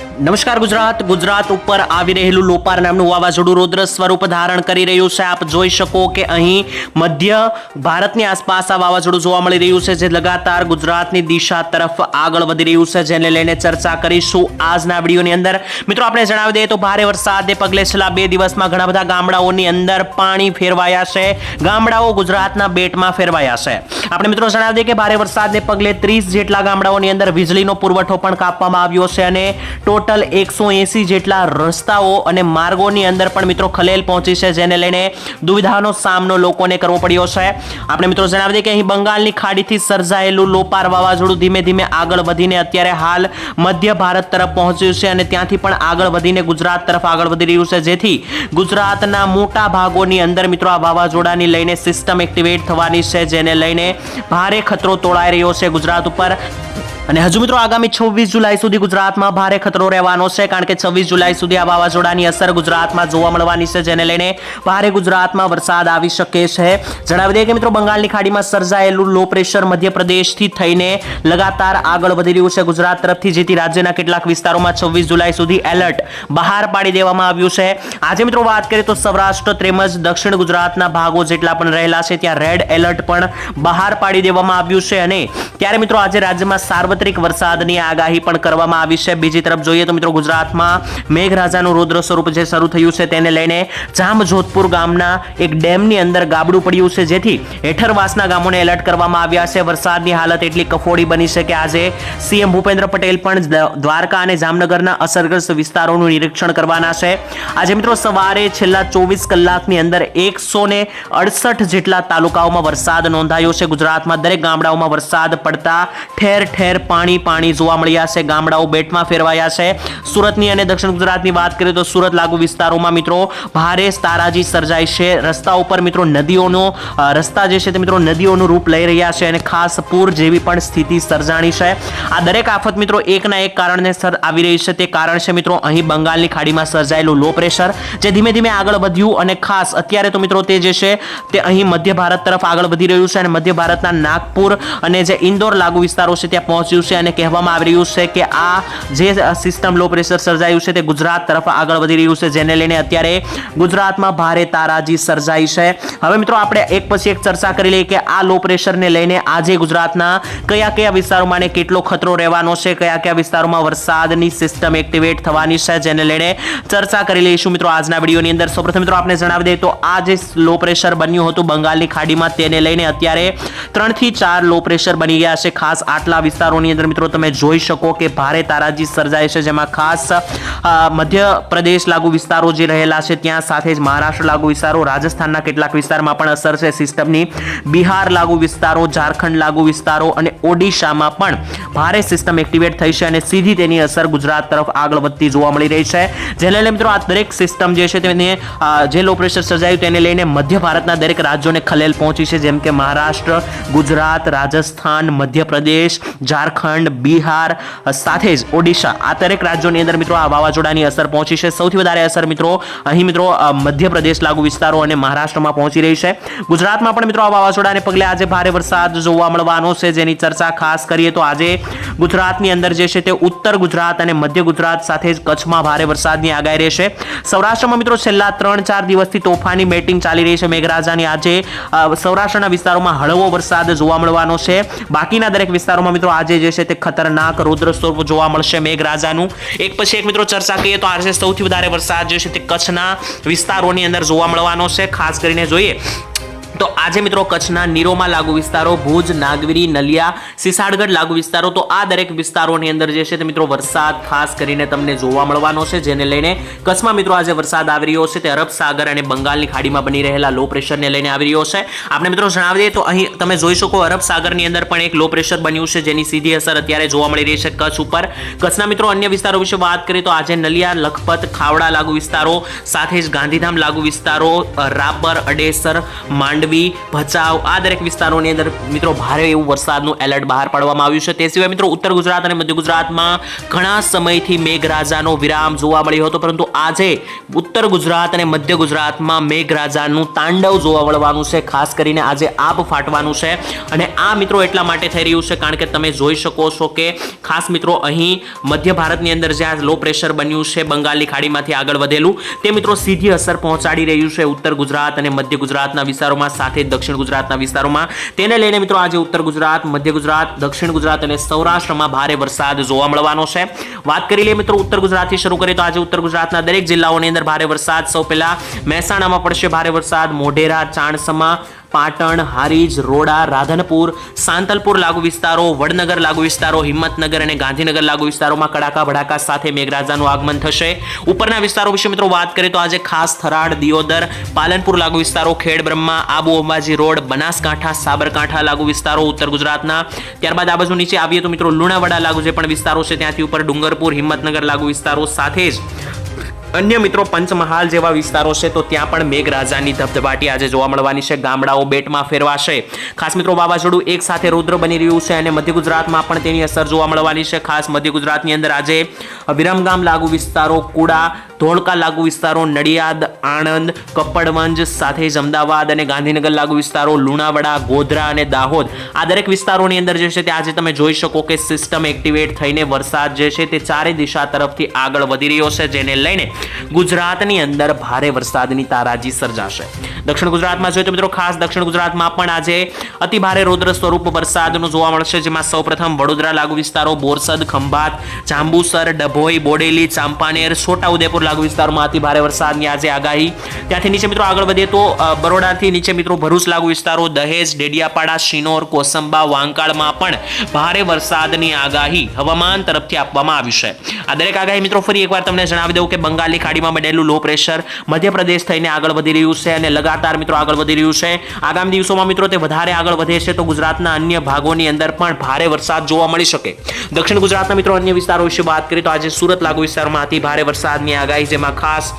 નમસ્કાર ગુજરાત. ગુજરાત ઉપર આવી રહેલું લોપાર નામનું વાવાઝોડું રૌદ્ર સ્વરૂપ ધારણ કરી રહ્યું છે. આપ જોઈ શકો કે અહીં મધ્ય ભારતની આસપાસ આ વાવાઝોડું જોવા મળી રહ્યું છે, જે લગાતાર ગુજરાતની દિશા તરફ આગળ વધી રહ્યું છે. જેને લઈને ચર્ચા કરીશું આજના વિડીયોની અંદર. મિત્રો, આપણે જણાવી દઈએ તો ભારે વરસાદને પગલે છેલ્લા બે દિવસમાં ઘણા બધા ગામડાઓની અંદર પાણી ફેરવાયા છે. ગામડાઓ ગુજરાતના બેટમાં ફેરવાયા છે. આપણે મિત્રો જણાવી દઈએ કે ભારે વરસાદને પગલે ત્રીસ જેટલા ગામડાઓની અંદર વીજળીનો પુરવઠો પણ કાપવામાં આવ્યો છે અને ટોટલ એકસો એસી જેટલા રસ્તાઓ અને માર્ગોની અંદર પણ મિત્રો ખલેલ પહોંચી છે, જેને લઈને દુવિધાનો સામનો લોકોને કરવો પડ્યો છે. આપણે મિત્રો જણાવી દઈએ કે અહીં બંગાળની ખાડીથી સર્જાયેલું લોપાર વાવાઝોડું ધીમે ધીમે આગળ વધીને અત્યારે હાલ મધ્ય ભારત તરફ પહોંચ્યું છે અને ત્યાંથી પણ આગળ વધીને ગુજરાત તરફ આગળ વધી રહ્યું છે. જેથી ગુજરાતના મોટા ભાગોની અંદર મિત્રો આ વાવાઝોડાની લઈને સિસ્ટમ એક્ટિવેટ થવાની છે, જેને લઈને ભારે ખતરો તોળાઈ રહ્યો છે ગુજરાત ઉપર. અને હજુ મિત્રો આગામી છવ્વીસ જુલાઈ સુધી ગુજરાતમાં ભારે ખતરો રહેવાનો છે, કારણ કે છવ્વીસ જુલાઈ સુધી આ વાવાઝોડાની અસર ગુજરાતમાં જોવા મળવાની છે, જેને લઈને ભારે ગુજરાતમાં વરસાદ આવી શકે છે. જણાવી દઈએ કે મિત્રો, બંગાળની ખાડીમાં સર્જાયેલું લો પ્રેશર મધ્યપ્રદેશથી થઈને લગાતાર આગળ વધી રહ્યું છે. ગુજરાત તરફથી જેથી રાજ્યના કેટલાક વિસ્તારોમાં છવ્વીસ જુલાઈ સુધી એલર્ટ બહાર પાડી દેવામાં આવ્યું છે. આજે મિત્રો વાત કરીએ તો સૌરાષ્ટ્ર, તેમજ દક્ષિણ ગુજરાતના ભાગો જેટલા પણ રહેલા છે, ત્યાં રેડ એલર્ટ પણ બહાર પાડી દેવામાં આવ્યું છે. અને ત્યારે મિત્રો, આજે રાજ્યમાં સાર્વત્રિક વરસાદની આગાહી પણ કરવામાં આવી છે. બીજી તરફ જોઈએ તો મિત્રો ગુજરાતમાં મેઘરાજાનું રૌદ્ર સ્વરૂપ જે શરૂ થયું છે તેને લઈને જામજોધપુર ગામના એક ડેમની અંદર ગાબડું પડ્યું છે. જેથી હેઠરવાસના ગામોને એલર્ટ કરવામાં આવ્યા છે. વરસાદની હાલત એટલી કફોડી બની છે કે આજે સીએમ ભૂપેન્દ્ર પટેલ પણ દ્વારકા અને જામનગરના અસરગ્રસ્ત વિસ્તારોનું નિરીક્ષણ કરવાના છે. આજે મિત્રો સવારે છેલ્લા ચોવીસ કલાકની અંદર એકસો ને અડસઠ જેટલા તાલુકાઓમાં વરસાદ નોંધાયો છે. ગુજરાતમાં દરેક ગામડાઓમાં વરસાદ પડતા ઠેર ઠેર પાણી પાણી જોવા મળ્યા છે. ગામડાઓ બેટમાં ફેરવાયા છે. સુરતની અને દક્ષિણ ગુજરાતની વાત કરીએ તો સુરત લાગુ વિસ્તારોમાં મિત્રો ભારે તારાજી સર્જાય છે. રસ્તા ઉપર મિત્રો નદીઓનો રસ્તા જે છે તે મિત્રો નદીઓનું રૂપ લઈ રહ્યા છે અને ખાસ પૂર જેવી પણ સ્થિતિ સર્જાણી છે. આ દરેક આફત મિત્રો એકના એક કારણને સર, આવી રહી છે. તે કારણ છે મિત્રો અહીં બંગાળની ખાડીમાં સર્જાયેલું લો પ્રેશર, જે ધીમે ધીમે આગળ વધ્યું અને ખાસ અત્યારે તો મિત્રો તે જે છે તે અહીં મધ્ય ભારત તરફ આગળ વધી રહ્યું છે અને મધ્ય ભારતના નાગપુર અને જે ઇન્દોર લાગુ વિસ્તારો છે ત્યાં પહોંચ્યું છે અને કહેવામાં આવી રહ્યું છે કે આ જે સિસ્ટમ લો પ્રેશર સર્જાયું છે તે ગુજરાત તરફ આગળ વધી રહ્યું છે, જેને લઈને અત્યારે ગુજરાતમાં ભારે તારાજી સર્જાઈ છે. હવે મિત્રો આપણે એક પછી એક ચર્ચા કરી લઈએ કે આ લો પ્રેશરને લઈને આજે ગુજરાતના કયા કયા વિસ્તારોમાં કેટલો ખતરો રહેવાનો છે, કયા કયા વિસ્તારોમાં વરસાદની સિસ્ટમ એક્ટિવેટ થવાની છે, જેને લઈને ચર્ચા કરી લઈશું મિત્રો આજના વિડીયોની અંદર. સૌપ્રથમ મિત્રો આપણે જણાવી દઈએ તો આ જે લો પ્રેશર બન્યું હતું બંગાળની ખાડીમાં, તેને લઈને અત્યારે ત્રણથી ચાર લો પ્રેશર બની ગયા છે, ખાસ આટલા વિસ્તારોની અંદર મિત્રો તમે જોઈ શકો કે ભારે તારાજી સર્જાય છે, જેમાં ખાસ મધ્ય પ્રદેશ લાગુ વિસ્તારો જે રહેલા છે, ત્યાં સાથે જ મહારાષ્ટ્ર લાગુ વિસ્તારો, રાજસ્થાનના કેટલાક વિસ્તારમાં પણ અસર છે. સિસ્ટમની બિહાર લાગુ વિસ્તારો, ઝારખંડ લાગુ વિસ્તારો અને ઓડિશામાં પણ ભારે સિસ્ટમ એક્ટિવેટ થઈ છે અને સીધી તેની અસર ગુજરાત તરફ આગળ વધતી જોવા મળી રહી છે. જેને લઈને મિત્રો આ દરેક સિસ્ટમ જે છે તેને જે લો પ્રેશર સર્જાયું તેને લઈને મધ્ય ભારતના દરેક રાજ્યોને ખલેલ પહોંચી છે. જેમ કે મહારાષ્ટ્ર, ગુજરાત, રાજસ્થાન, મધ્યપ્રદેશ, ઝારખંડ બિહાર, સાથે જ ઓડિશા. આ દરેક રાજ્યોની અંદર મિત્રો આ વાવાઝોડાની અસર પહોંચી છે. સૌથી વધારે અસર મિત્રો અહીં મિત્રો મધ્યપ્રદેશ લાગુ વિસ્તારો અને મહારાષ્ટ્રમાં પહોંચી રહી છે. ગુજરાતમાં પણ મિત્રો આ વાવાઝોડાને પગલે આજે ભારે વરસાદ જોવા મળવાનો છે. જેની ચર્ચા ખાસ કરીએ તો આજે ગુજરાતની અંદર જે છે તે ઉત્તર ગુજરાત અને મધ્ય ગુજરાત સાથે જ કચ્છમાં ભારે વરસાદની આગાહી રહેશે. સૌરાષ્ટ્રમાં મિત્રો છેલ્લા ત્રણ ચાર દિવસથી તોફાની બેટિંગ ચાલી રહી છે. મેઘરાજાની આજે સૌરાષ્ટ્રના વિસ્તારોમાં હળવો વરસાદ જોવા મળવાનો છે. બાકીના દરેક વિસ્તારોમાં મિત્રો આજે જે છે તે ખતરનાક રૌદ્ર સ્વરૂપ જોવા મળશે મેઘરાજાનું. એક પછી એક મિત્રો ચર્ચા કરીએ તો આજે સૌથી વધારે વરસાદ જે છે તે કચ્છના વિસ્તારોની અંદર જોવા મળવાનો છે. ખાસ કરીને જોઈએ તો આજે મિત્રો કચ્છના નીરોમાં લાગુ વિસ્તારો, ભુજ, નાગવીરી, નલિયા, સિસાડગઢ લાગુ વિસ્તારો, તો આ દરેક વિસ્તારોની અંદર જે છે તે મિત્રો વરસાદ ખાસ કરીને તમને જોવા મળવાનો છે, જેને લઈને કચ્છમાં મિત્રો આજે વરસાદ આવી રહ્યો છે, તે અરબ સાગર અને બંગાળની ખાડીમાં બની રહેલા લો પ્રેશરને લઈને આવી રહ્યો છે. આપણે મિત્રો જણાવી દઈએ તો અહીં તમે જોઈ શકો અરબ સાગરની અંદર પણ એક લો પ્રેશર બન્યું છે, જેની સીધી અસર અત્યારે જોવા મળી રહી છે કચ્છ ઉપર. કચ્છના મિત્રો અન્ય વિસ્તારો વિશે વાત કરીએ તો આજે નલિયા, લખપત, ખાવડા લાગુ વિસ્તારો, સાથે જ ગાંધીધામ લાગુ વિસ્તારો રાપર, અડેસર, માંડવી માંડવી ભચાઉ આ દરેક વિસ્તારોની અંદર મિત્રો ભારે એવું વરસાદનું એલર્ટ બહાર પાડવામાં આવ્યું છે. તે સિવાય મિત્રો ઉત્તર ગુજરાત અને મધ્ય ગુજરાતમાં ઘણા સમયથી મેઘરાજાનો વિરામ જોવા મળ્યો હતો. પરંતુ આજે ઉત્તર ગુજરાત અને મધ્ય ગુજરાતમાં મેઘરાજાનું તાંડવ જોવા મળવાનું છે. ખાસ કરીને આજે આપ ફાટવાનું છે. અને આ મિત્રો એટલા માટે થઈ રહ્યું છે કારણ કે તમે જોઈ શકો છો કે ખાસ મિત્રો અહીં મધ્ય ભારતની અંદર જ્યાં લો પ્રેશર બન્યું છે, બંગાળની ખાડીમાંથી આગળ વધેલું, તે મિત્રો સીધી અસર પહોંચાડી રહ્યું છે ઉત્તર ગુજરાત અને મધ્ય ગુજરાતના વિસ્તારોમાં. સાથે દક્ષિણ ગુજરાતના વિસ્તારોમાં. તેને લઈને મિત્રો આજે ઉત્તર ગુજરાત, મધ્ય ગુજરાત, દક્ષિણ ગુજરાત અને સૌરાષ્ટ્રમાં ભારે વરસાદ જોવા મળવાનો છે. વાત કરી લઈએ મિત્રો ઉત્તર ગુજરાતથી શરૂ કરીએ તો આજે ઉત્તર ગુજરાતના દરેક જિલ્લાઓની અંદર ભારે વરસાદ. સૌ પહેલા મહેસાણામાં પડશે ભારે વરસાદ, મોઢેરા, ચાણસમા પાટણ, હારીજ, રોડા, રાધનપુર, સાંતલપુર લાગુ વિસ્તારો, વડનગર લાગુ વિસ્તારો, હિંમતનગર અને ગાંધીનગર લાગુ વિસ્તારોમાં કડાકા ભડાકા સાથે મેઘરાજાનું આગમન થશે. ઉપરના વિસ્તારો વિશે મિત્રો વાત કરીએ તો આજે ખાસ થરાડ દિયોદર, પાલનપુર લાગુ વિસ્તારો ખેડ બ્રહ્મા આબુ અંબાજી રોડ, બનાસકાંઠા, સાબરકાંઠા લાગુ વિસ્તારો, ઉત્તર ગુજરાતના. ત્યારબાદ આ બાજુ નીચે આવીએ તો મિત્રો લુણાવાડા લાગુ જે પણ વિસ્તારો છે ત્યાંથી ઉપર ડુંગરપુર, હિંમતનગર લાગુ વિસ્તારો સાથે જ અન્ય મિત્રો પંચમહાલ જેવા વિસ્તારો છે, તો ત્યાં પણ મેઘરાજાની ધબધબાટી આજે જોવા મળવાની છે. ગામડાઓ બેટમાં ફેરવાશે. ખાસ મિત્રો, વાવાઝોડું એક સાથે રુદ્ર બની રહ્યું છે અને મધ્ય ગુજરાતમાં પણ તેની અસર જોવા મળવાની છે. ખાસ મધ્ય ગુજરાતની અંદર આજે વિરમગામ લાગુ વિસ્તારો, કુડા ધોળકા લાગુ વિસ્તારો, નડિયાદ, આણંદ કપ્પડવંજ સાથે જ અમદાવાદ અને ગાંધીનગર લાગુ વિસ્તારો, લુણાવાડા, ગોધરા અને દાહોદ. આ દરેક વિસ્તારોની અંદર જે છે તે આજે તમે જોઈ શકો કે સિસ્ટમ એક્ટિવેટ થઈને વરસાદ જે છે તે ચારે દિશા તરફથી આગળ વધી રહ્યો છે, જેને લઈને ગુજરાતની અંદર ભારે વરસાદની તારાજી સર્જાશે. દક્ષિણ ગુજરાતમાં જોઈએ તો મિત્રો ખાસ દક્ષિણ ગુજરાતમાં પણ આજે અતિ ભારે રૌદ્ર સ્વરૂપ વરસાદનું જોવા મળશે, જેમાં સૌપ્રથમ વડોદરા લાગુ વિસ્તારો, બોરસદ, ખંભાત, જાંબુસર, ડભોઈ, બોડેલી, ચાંપાનેર, છોટાઉદેપુર લાગુ વિસ્તારોમાં ભારે વરસાદની આજે આગાહી. ત્યાંથી નીચે મિત્રો આગળ વધીએ તો બરોડાથી નીચે મિત્રો ભરૂચ લાગુ વિસ્તારો, દહેજ, ડેડિયાપાડા, શિનોર, કોસંબા, વાંકાળમાં પણ ભારે વરસાદની આગાહી હવામાન તરફથી આપવામાં આવી છે. આ દરેક આગાહી મિત્રો ફરી એકવાર તમને જણાવી દઉં કે બંગાળની ખાડીમાં બનેલું લો પ્રેશર મધ્યપ્રદેશ થઈને આગળ વધી રહ્યું છે અને લગાતાર મિત્રો આગળ વધી રહ્યું છે. આગામી દિવસોમાં મિત્રો તે વધારે આગળ વધે છે તો ગુજરાતના અન્ય ભાગોની અંદર પણ ભારે વરસાદ જોવા મળી શકે. દક્ષિણ ગુજરાતના મિત્રો અન્ય વિસ્તારો વિશે વાત કરીએ તો આજે સુરત લાગુ વિસ્તારમાં અતિ ભારે વરસાદની આગાહી જેમાં ખાસ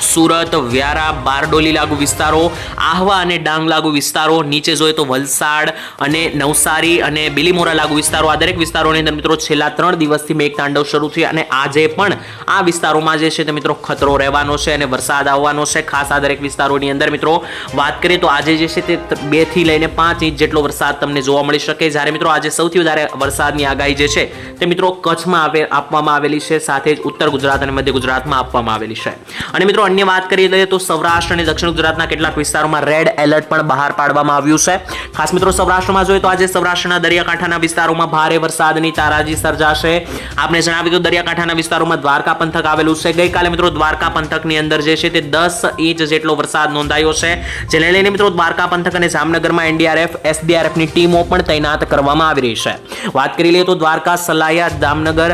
સુરત, વ્યારા, બારડોલી લાગુ વિસ્તારો, આહવા અને ડાંગ લાગુ વિસ્તારો, નીચે જોઈએ તો વલસાડ અને નવસારી અને બિલીમોરા લાગુ વિસ્તારો. આ દરેક વિસ્તારોની અંદર મિત્રો છેલ્લા ત્રણ દિવસથી મેઘ તાંડવ શરૂ થયું અને આજે પણ આ વિસ્તારોમાં જે છે તે મિત્રો ખતરો રહેવાનો છે અને વરસાદ આવવાનો છે. ખાસ આ દરેક વિસ્તારોની અંદર મિત્રો વાત કરીએ તો આજે જે છે તે બેથી લઈને પાંચ ઇંચ જેટલો વરસાદ તમને જોવા મળી શકે. જ્યારે મિત્રો આજે સૌથી વધારે વરસાદની આગાહી જે છે તે મિત્રો કચ્છમાં આપવામાં આવેલી છે. સાથે જ ઉત્તર ગુજરાત અને મધ્ય ગુજરાતમાં આપવામાં આવેલી છે. અને મિત્રો અન્ય વાત કરી લઈએ તો સૌરાષ્ટ્ર અને દક્ષિણ ગુજરાતના કેટલાક વિસ્તારોમાં રેડ એલર્ટ પણ બહાર પાડવામાં આવ્યું છે. ખાસ મિત્રો, સૌરાષ્ટ્રમાં જોઈએ તો આજે સૌરાષ્ટ્રના દરિયાકાંઠાના વિસ્તારોમાં ભારે વરસાદની તારાજી સર્જાશે. આપણે જણાવી તો દરિયાકાંઠાના વિસ્તારોમાં દ્વારકા પંથક આવેલું છે. ગઈકાલે મિત્રો, દ્વારકા પંથકની અંદર જે છે તે દસ ઇંચ જેટલો વરસાદ નોંધાયો છે. જેને લઈને મિત્રો, દ્વારકા પંથક અને જામનગરમાં એનડીઆરએફ, એસડીઆરએફની ટીમો પણ તૈનાત કરવામાં આવી રહી છે. વાત કરી લઈએ તો દ્વારકા, સલાયા, જામનગર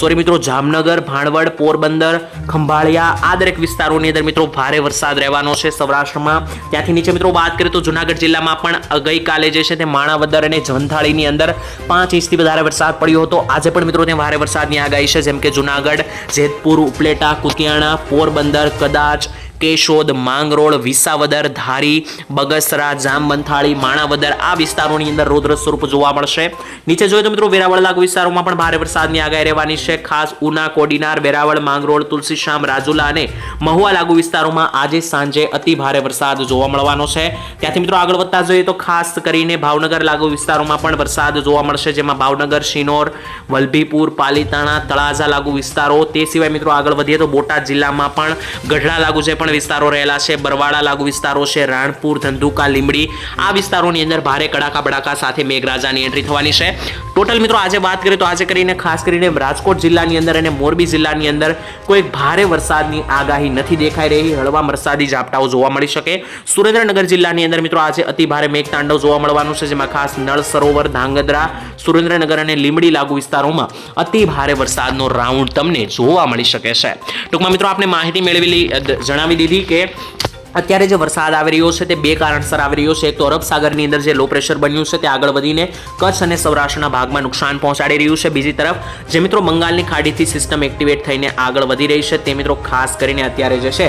સોરી મિત્રો, જામનગર, ભાણવડ, પોરબંદર, ખંભાળિયા આ દરેક વિસ્તારોની અંદર મિત્રો ભારે વરસાદ રહેવાનો છે સૌરાષ્ટ્રમાં. ત્યાંથી નીચે મિત્રો વાત કરીએ તો જુનાગઢ જિલ્લામાં પણ ગઈકાલે જે છે તે માણાવદર અને જંથાળીની અંદર પાંચ ઇંચથી વધારે વરસાદ પડ્યો હતો. આજે પણ મિત્રો ત્યાં ભારે વરસાદની આગાહી છે, જેમ કે જુનાગઢ, જેતપુર, ઉપલેટા, કુતિયાણા, પોરબંદર, કદાચ કેશોદ માંગરોળ, વિસાવદર, ધારી, બગસરા, જામબંથાળી, માણાવદર, આ વિસ્તારોની અંદર રૌદ્ર સ્વરૂપ જોવા મળશે. નીચે જોઈએ તો મિત્રો વેરાવળ લાગુ વિસ્તારોમાં પણ ભારે વરસાદની આગાહી રહેવાની છે. ખાસ ઉના, કોડીનાર, વેરાવળ, માંગરોળ તુલસીશ્યામ રાજુલા અને મહુવા લાગુ વિસ્તારોમાં આજે સાંજે અતિ ભારે વરસાદ જોવા મળવાનો છે. ત્યાંથી મિત્રો આગળ વધતા જોઈએ તો ખાસ કરીને ભાવનગર લાગુ વિસ્તારોમાં પણ વરસાદ જોવા મળશે. જેમાં ભાવનગર, શિનોર, વલભીપુર, પાલીતાણા, તળાજા લાગુ વિસ્તારો. તે સિવાય મિત્રો આગળ વધીએ તો બોટાદ જિલ્લામાં પણ ગઢડા લાગુ છે. પણ વિસ્તારો રહેલા છે બરવાડા લાગુ વિસ્તારો છે, રાણપુર, ધંધુકા, લીંબડી, આ વિસ્તારોની અંદર ભારે કડાકા બડાકા સાથે મેઘરાજાની એન્ટ્રી થવાની છે. ટોટલ મિત્રો આજે વાત કરીએ તો આજે કરીને ખાસ કરીને રાજકોટ જિલ્લાની અંદર અને મોરબી જિલ્લાની અંદર કોઈ ભારે વરસાદની આગાહી નથી દેખાઈ રહી. હળવા વરસાદી ઝાપટાઓ જોવા મળી શકે. સુરેન્દ્રનગર જિલ્લાની અંદર મિત્રો આજે અતિ ભારે મેઘતાંડવ જોવા મળવાનું છે, જેમાં ખાસ નળ સરોવર, ધાંગધ્રા, સુરેન્દ્રનગર અને લીંબડી લાગુ વિસ્તારોમાં અતિ ભારે વરસાદનો રાઉન્ડ તમને જોવા મળી શકે છે. ટૂંકમાં મિત્રો આપણે માહિતી મેળવી લી- દ- જણાવી દીધી કે અત્યારે જે વરસાદ આવી રહ્યો છે તે બે કારણસર આવી રહ્યો છે. એક તો અરબ સાગરની અંદર જે લો પ્રેશર બન્યું છે તે આગળ વધીને કચ્છ અને સૌરાષ્ટ્રના ભાગમાં નુકસાન પહોંચાડી રહ્યું છે. બીજી તરફ, જે મિત્રો બંગાળની ખાડીથી સિસ્ટમ એક્ટિવેટ થઈને આગળ વધી રહી છે. તે મિત્રો ખાસ કરીને અત્યારે જે છે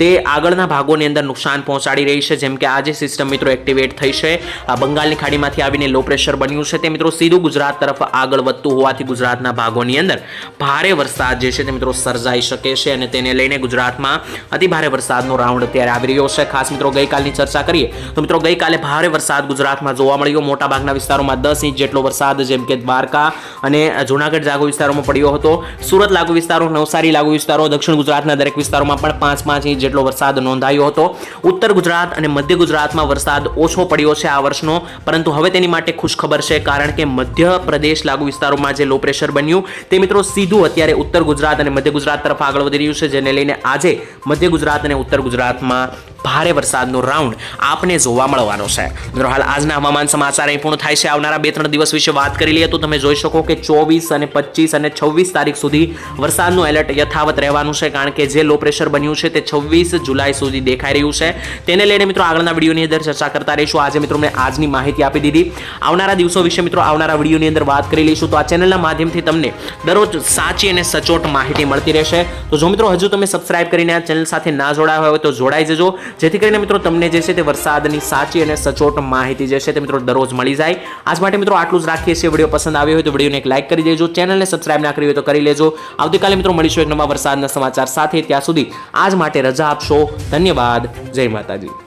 તે આગળના ભાગોની અંદર નુકસાન પહોંચાડી રહી છે. જેમ કે આ જે સિસ્ટમ મિત્રો એક્ટિવેટ થઈ છે, આ બંગાળની ખાડીમાંથી આવીને લો પ્રેશર બન્યું છે તે મિત્રો સીધું ગુજરાત તરફ આગળ વધતું હોવાથી ગુજરાતના ભાગોની અંદર ભારે વરસાદ જે છે તે મિત્રો સર્જાઈ શકે છે અને તેને લઈને ગુજરાતમાં અતિ વરસાદનો રાઉન્ડ અત્યારે આવી રહ્યો છે. ખાસ મિત્રો ગઈકાલની ચર્ચા કરીએ તો મિત્રો ગઈકાલે ભારે વરસાદ ગુજરાતમાં જોવા મળ્યો. મોટા ભાગના વિસ્તારોમાં દસ ઇંચ જેટલો વરસાદ, જેમ કે દ્વારકા અને જૂનાગઢ લાગુ વિસ્તારોમાં પડ્યો હતો. સુરત લાગુ વિસ્તારો, નવસારી લાગુ વિસ્તારો, દક્ષિણ ગુજરાતના દરેક વિસ્તારોમાં પણ પાંચ પાંચ ઇંચ જેટલો વરસાદ નોંધાયો હતો. ઉત્તર ગુજરાત અને મધ્ય ગુજરાતમાં વરસાદ ઓછો પડ્યો છે આ વર્ષનો, પરંતુ હવે તેની માટે ખુશખબર છે, કારણ કે મધ્ય પ્રદેશ લાગુ વિસ્તારોમાં જે લો પ્રેશર બન્યું તે મિત્રો સીધું અત્યારે ઉત્તર ગુજરાત અને મધ્ય ગુજરાત તરફ આગળ વધી રહ્યું છે. જેને લઈને આજે મધ્ય ગુજરાત અને ઉત્તર ગુજરાતમાં ભારે વરસાદનો રાઉન્ડ આપને જોવા મળવાનો છે. મિત્રો, હાલ આજના હવામાન સમાચાર અહીં પૂર્ણ થાય છે. આવનારા બે ત્રણ દિવસ વિશે વાત કરી લઈએ તો તમે જોઈ શકો કે ચોવીસ અને પચીસ અને છવ્વીસ તારીખ સુધી વરસાદનું એલર્ટ યથાવત રહેવાનું છે, કારણ કે જે લો પ્રેશર બન્યું છે તે છવ્વીસ જુલાઈ સુધી દેખાઈ રહ્યું છે. તેને લઈને મિત્રો, આગળના વિડીયોની અંદર ચર્ચા કરતા રહીશું. આજે મિત્રો, મેં આજની માહિતી આપી દીધી. આવનારા દિવસો વિશે મિત્રો, આવનારા વિડીયોની અંદર વાત કરી લઈશું. તો આ ચેનલના માધ્યમથી તમને દરરોજ સાચી અને સચોટ માહિતી મળતી રહેશે. તો જો મિત્રો, હજુ તમે સબસ્ક્રાઇબ કરીને આ ચેનલ સાથે ના જોડાયા હોય તો જોડાઈ જજો. જેથી કરીને મિત્રો તમને જે છે તે વરસાદની સાચી અને સચોટ માહિતી જે છે તે મિત્રો દરરોજ મળી જાય. આજ માટે મિત્રો આટલું જ રાખીએ છીએ વીડિયો પસંદ આવ્યો હોય તો વિડીયોને એક લાઇક કરી દેજો. ચેનલને સબસ્ક્રાઇબ ના કરી હોય તો કરી લેજો. આવતીકાલે મિત્રો મળીશું એક નવા વરસાદના સમાચાર સાથે. ત્યાં સુધી આજ માટે રજા આપશો. ધન્યવાદ. જય માતાજી.